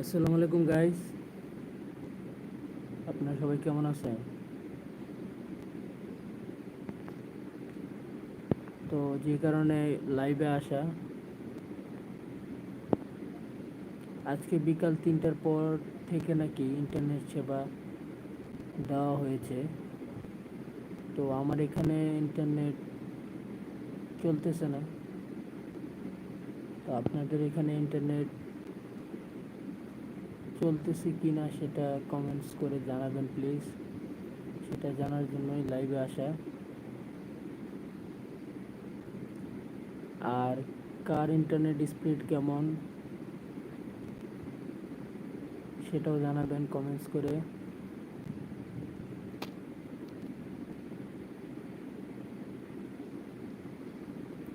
আসসালামু আলাইকুম গাইস আপনারা সবাই কেমন আছেন? তো যে কারণে লাইভে আসা। আজকে বিকাল তিনটার পর থেকে নাকি ইন্টারনেট সেবা দেওয়া হয়েছে। তো আমার এখানে ইন্টারনেট চলতেছে না। তো আপনাদের এখানে ইন্টারনেট চলতেছে কি না সেটা কমেন্টস করে জানাবেন প্লিজ সেটা জানার জন্যই লাইভে আসা। আর কার ইন্টারনেট স্পিড কেমন? সেটাও জানাবেন কমেন্টস করে।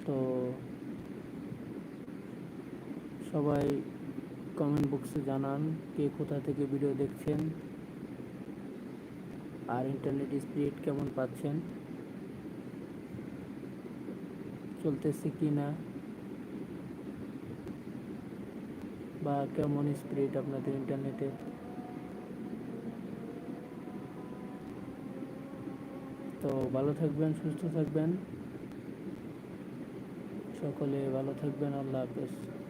তো সবাই কমেন্ট বক্সে জানান কে কোথা থেকে ভিডিও দেখছেন আর ইন্টারনেট স্পিড কেমন পাচ্ছেন? চলতেছে কি না? বা কেমন স্পিড আপনাদের ইন্টারনেটে? তো ভালো থাকবেন, সুস্থ থাকবেন। সকলে ভালো থাকবেন, আল্লাহ হাফেজ।